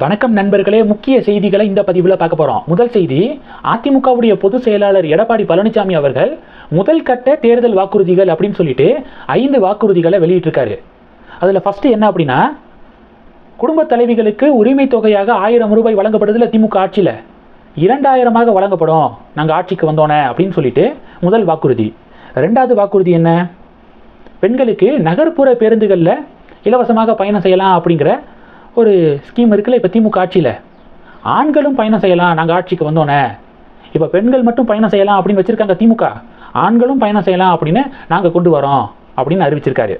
வணக்கம் நண்பர்களே முக்கிய செய்திகளை இந்த பதிவில் பார்க்க போகிறோம் முதல் செய்தி அதிமுகவுடைய பொதுச் செயலாளர் எடப்பாடி பழனிசாமி அவர்கள் முதல் கட்ட தேர்தல் வாக்குறுதிகள் அப்படின்னு சொல்லிட்டு ஐந்து வாக்குறுதிகளை வெளியிட்டிருக்காரு. அதில் ஃபஸ்ட்டு என்ன அப்படின்னா குடும்ப தலைவிகளுக்கு உரிமை தொகையாக ஆயிரம் ரூபாய் வழங்கப்படுதில்ல திமுக ஆட்சியில். இரண்டாயிரமாக வழங்கப்படும். நாங்கள் ஆட்சிக்கு வந்தோனே அப்படின்னு சொல்லிட்டு முதல் வாக்குறுதி. ரெண்டாவது வாக்குறுதி என்ன? பெண்களுக்கு நகர்ப்புற பேருந்துகளில் இலவசமாக பயணம் செய்யலாம் அப்படிங்கிற ஒரு ஸ்கீம் இருக்குல்ல இப்போ திமுக ஆட்சியில். ஆண்களும் பயணம் செய்யலாம் நாங்கள் ஆட்சிக்கு வந்தோன்னே இப்போ பெண்கள் மட்டும் பயணம் செய்யலாம் அப்படின்னு வச்சுருக்காங்க திமுக. ஆண்களும் பயணம் செய்யலாம் அப்படின்னு நாங்கள் கொண்டு வரோம் அப்படின்னு அறிவிச்சிருக்காரு.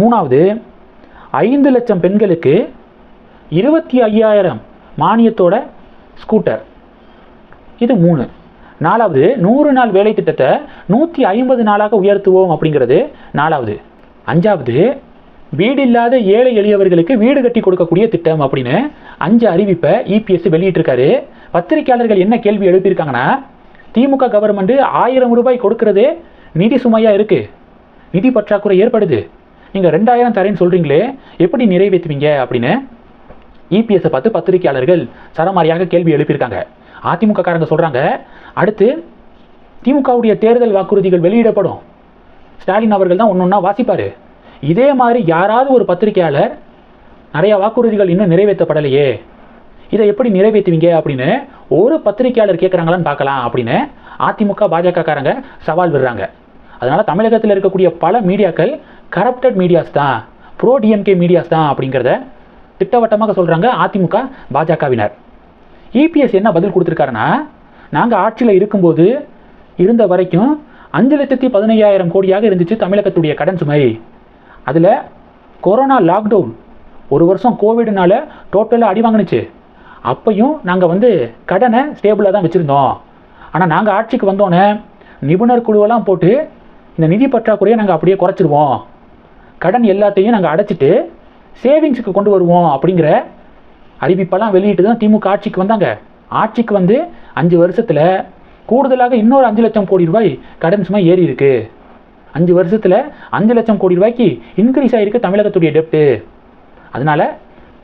மூணாவது ஐந்து லட்சம் பெண்களுக்கு இருபத்தி ஐயாயிரம் மானியத்தோட ஸ்கூட்டர் இது மூணு. நாலாவது நூறு நாள் வேலை திட்டத்தை நூற்றி ஐம்பது நாளாக உயர்த்துவோம் அப்படிங்கிறது நாலாவது. அஞ்சாவது வீடு இல்லாத ஏழை எளியவர்களுக்கு வீடு கட்டி கொடுக்கக்கூடிய திட்டம் அப்படின்னு அஞ்சு அறிவிப்பை இபிஎஸ் வெளியிட்டிருக்காரு. பத்திரிகையாளர்கள் என்ன கேள்வி எழுப்பியிருக்காங்கன்னா திமுக கவர்மெண்ட்டு ஆயிரம் ரூபாய் கொடுக்கறதே நிதி சுமையாக இருக்குது நிதி பற்றாக்குறை ஏற்படுது. நீங்கள் ரெண்டாயிரம் தரேன்னு சொல்கிறீங்களே எப்படி நிறைவேற்றுவீங்க அப்படின்னு இபிஎஸ்ஸை பார்த்து பத்திரிகையாளர்கள் சரமாரியாக கேள்வி எழுப்பியிருக்காங்க. அதிமுக காரங்க சொல்கிறாங்க அடுத்து திமுகவுடைய தேர்தல் வாக்குறுதிகள் வெளியிடப்படும். ஸ்டாலின் அவர்கள் தான் ஒன்று ஒன்றா வாசிப்பார். இதே மாதிரி யாராவது ஒரு பத்திரிகையாளர் நிறைய வாக்குறுதிகள் இன்னும் நிறைவேற்றப்படலையே. இதை எப்படி நிறைவேற்றுவீங்க அப்படின்னு ஒரு பத்திரிகையாளர் கேட்குறாங்களான்னு பார்க்கலாம் அப்படின்னு அதிமுக பாஜக காரங்க சவால் விடுறாங்க. அதனால் தமிழகத்தில் இருக்கக்கூடிய பல மீடியாக்கள் கரப்டட் மீடியாஸ் தான் ப்ரோ டிஎம்கே மீடியாஸ் தான் அப்படிங்கிறத திட்டவட்டமாக சொல்கிறாங்க அதிமுக பாஜகவினர். இபிஎஸ் என்ன பதில் கொடுத்துருக்காருன்னா நாங்கள் ஆட்சியில் இருக்கும்போது இருந்த வரைக்கும் அஞ்சு லட்சத்தி பதினையாயிரம் கோடியாக இருந்துச்சு தமிழகத்துடைய கடன் சுமை. அதில் கொரோனா லாக்டவுன் ஒரு வருஷம் கோவிட்னால டோட்டலாக அடி வாங்கினுச்சு. அப்பையும் நாங்கள் வந்து கடனை ஸ்டேபிளாக தான் வச்சுருந்தோம். ஆனால் நாங்கள் ஆட்சிக்கு வந்தோன்னே நிபுணர் குழுவெல்லாம் போட்டு இந்த நிதி பற்றாக்குறையை நாங்கள் அப்படியே குறைச்சிருவோம். கடன் எல்லாத்தையும் நாங்கள் அடைச்சிட்டு சேவிங்ஸுக்கு கொண்டு வருவோம் அப்படிங்கிற அறிவிப்பெல்லாம் வெளியிட்டு தான் திமுக ஆட்சிக்கு வந்தாங்க. ஆட்சிக்கு வந்து அஞ்சு வருஷத்தில் கூடுதலாக இன்னொரு அஞ்சு லட்சம் கோடி ரூபாய் கடன் சுமை ஏறி இருக்கு. அஞ்சு வருஷத்தில் அஞ்சு லட்சம் கோடி ரூபாய்க்கு இன்க்ரீஸ் ஆகிருக்கு தமிழகத்துடைய டெப்ட்டு அதனால்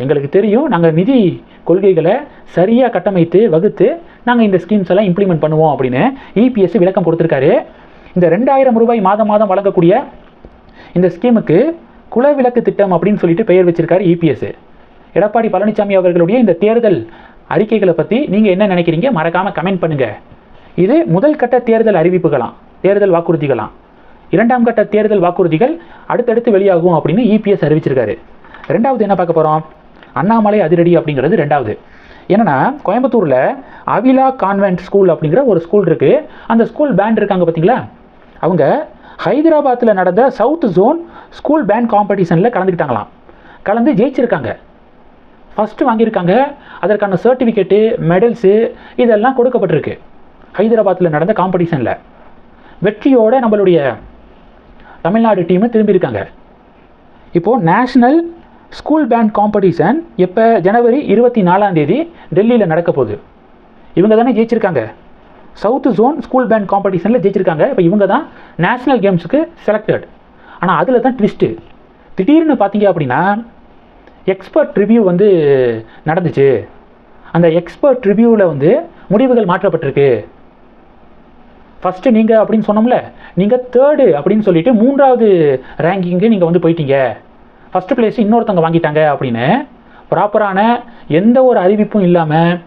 எங்களுக்கு தெரியும் நாங்கள் நிதி கொள்கைகளை சரியாக கட்டமைத்து வகுத்து நாங்கள் இந்த ஸ்கீம்ஸ் எல்லாம் இம்ப்ளிமெண்ட் பண்ணுவோம் அப்படின்னு இபிஎஸ் விளக்கம் கொடுத்துருக்காரு. இந்த ரெண்டாயிரம் ரூபாய் மாதம் மாதம் வழங்கக்கூடிய இந்த ஸ்கீமுக்கு குலவிளக்கு திட்டம் அப்படின்னு சொல்லிட்டு பெயர் வச்சிருக்காரு இபிஎஸ் எடப்பாடி பழனிசாமி அவர்களுடைய இந்த தேர்தல் அறிக்கைகளை பற்றி நீங்கள் என்ன நினைக்கிறீங்க? மறக்காமல் கமெண்ட் பண்ணுங்கள் இது முதல் கட்ட தேர்தல் அறிவிப்புகளாம் தேர்தல் வாக்குறுதிகளாம். இரண்டாம் கட்ட தேர்தல் வாக்குறுதிகள் அடுத்தடுத்து வெளியாகும் அப்படின்னு இபிஎஸ் அறிவிச்சிருக்காரு. ரெண்டாவது என்ன பார்க்க போகிறோம் அண்ணாமலை அதிரடி அப்படிங்கிறது ரெண்டாவது. என்னன்னா கோயம்புத்தூரில் அவிலா கான்வென்ட் ஸ்கூல் அப்படிங்கிற ஒரு ஸ்கூல் இருக்குது அந்த ஸ்கூல் பேண்ட் இருக்காங்க பார்த்தீங்களா? அவங்க ஹைதராபாத்தில் நடந்த சவுத் ஜோன் ஸ்கூல் பேண்ட் காம்படிஷனில் கலந்துக்கிட்டாங்களாம். கலந்து ஜெயிச்சிருக்காங்க. ஃபஸ்ட்டு வாங்கியிருக்காங்க. அதற்கான சர்டிஃபிகேட்டு மெடல்ஸு இதெல்லாம் கொடுக்கப்பட்டிருக்கு. ஹைதராபாத்தில் நடந்த காம்படிஷனில். வெற்றியோட நம்மளுடைய தமிழ்நாடு டீமு திரும்பியிருக்காங்க. இப்போது நேஷ்னல் ஸ்கூல் பேண்ட் காம்படிஷன் எப்போ ஜனவரி இருபத்தி நாலாம் தேதி டெல்லியில் நடக்க போகுது. இவங்க தானே ஜெயிச்சிருக்காங்க. சவுத் ஜோன் ஸ்கூல் பேண்ட் காம்படிஷனில் ஜெயிச்சிருக்காங்க. இப்போ இவங்க தான் நேஷ்னல் கேம்ஸுக்கு செலக்டட் ஆனால் அதில் தான் ட்விஸ்ட்டு திடீர்னு பார்த்தீங்க அப்படின்னா எக்ஸ்பர்ட் ரிவ்யூ வந்து நடந்துச்சு. அந்த எக்ஸ்பர்ட் ரிவ்யூவில் வந்து முடிவுகள் மாற்றப்பட்டிருக்கு. ஃபஸ்ட்டு நீங்கள் அப்படின்னு சொன்னோம்ல நீங்கள் தேர்டு அப்படின்னு சொல்லிட்டு மூன்றாவது ரேங்கிங்கு நீங்கள் வந்து போயிட்டீங்க. ஃபஸ்ட்டு பிளேஸ் இன்னொருத்தவங்க வாங்கிட்டாங்க அப்படின்னு ப்ராப்பரான எந்த ஒரு அறிவிப்பும் இல்லாமல்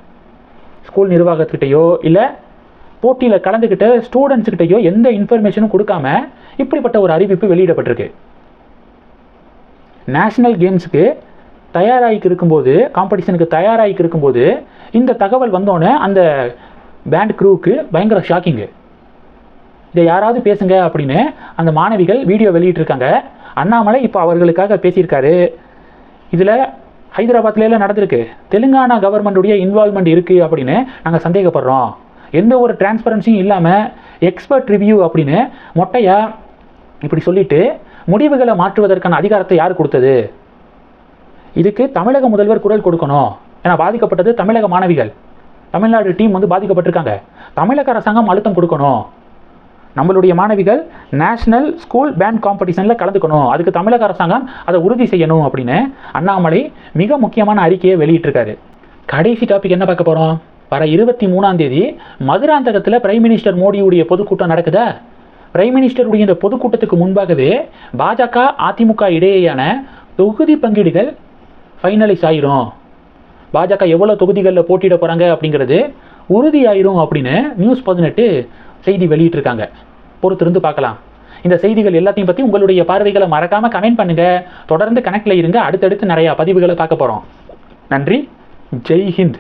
ஸ்கூல் நிர்வாகத்துக்கிட்டேயோ இல்லை போட்டியில் கலந்துக்கிட்ட ஸ்டூடெண்ட்ஸ்கிட்டையோ எந்த இன்ஃபர்மேஷனும் கொடுக்காம இப்படிப்பட்ட ஒரு அறிவிப்பு வெளியிடப்பட்டிருக்கு. நேஷ்னல் கேம்ஸுக்கு தயாராகிக்கு இருக்கும்போது காம்படிஷனுக்கு தயாராகிக்கு இருக்கும்போது இந்த தகவல் வந்தோடனே அந்த பேண்ட் க்ரூவுக்கு பயங்கர ஷாக்கிங்கு இதை யாராவது பேசுங்க அப்படின்னு அந்த மாணவிகள் வீடியோ வெளியிட்டிருக்காங்க. அண்ணாமலை இப்போ அவர்களுக்காக பேசியிருக்காரு. இதில் ஹைதராபாத்ல நடந்திருக்கு. தெலுங்கானா கவர்மெண்ட்டுடைய இன்வால்மெண்ட் இருக்குது அப்படின்னு நாங்கள் சந்தேகப்படுறோம். எந்த ஒரு டிரான்ஸ்பரன்சியும் இல்லாமல் எக்ஸ்பர்ட் ரிவ்யூ அப்படின்னு மொட்டையாக இப்படி சொல்லிட்டு முடிவுகளை மாற்றுவதற்கான அதிகாரத்தை யார் கொடுத்தது? இதுக்கு தமிழக முதல்வர் குரல் கொடுக்கணும். ஏன்னா பாதிக்கப்பட்டது தமிழக மாணவிகள். தமிழ்நாடு டீம் வந்து பாதிக்கப்பட்டிருக்காங்க. தமிழக அரசாங்கம் அழுத்தம் கொடுக்கணும். நம்மளுடைய மாணவிகள் நேஷனல் ஸ்கூல் பேண்ட் காம்படிஷனில் கலந்துக்கணும். அதுக்கு தமிழக அரசாங்கம் அதை உறுதி செய்யணும் அப்படின்னு அண்ணாமலை மிக முக்கியமான அறிக்கையை வெளியிட்டிருக்காரு. கடைசி டாபிக் என்ன பார்க்க போகிறோம் வர இருபத்தி மூணாம் தேதி மதுராந்தகத்தில் பிரைம் மினிஸ்டர் மோடியுடைய பொதுக்கூட்டம் நடக்குதா? பிரைம் மினிஸ்டருடைய இந்த பொதுக்கூட்டத்துக்கு முன்பாகவே பாஜக அதிமுக இடையேயான தொகுதி பங்கீடுகள் ஃபைனலைஸ் ஆயிரும். பாஜக எவ்வளோ தொகுதிகளில் போட்டியிட போகிறாங்க அப்படிங்கிறது உறுதியாயிரும் அப்படின்னு நியூஸ் பதினெட்டு செய்தி வெளியிட்டிருக்காங்க. பொறுத்திருந்து பார்க்கலாம். இந்த செய்திகள் எல்லாத்தையும் பற்றி உங்களுடைய பார்வைகளை மறக்காமல் கமெண்ட் பண்ணுங்கள் தொடர்ந்து கணக்கில் இருங்க. அடுத்தடுத்து நிறையா பதிவுகளை பார்க்க போகிறோம் நன்றி. ஜெய் ஹிந்த்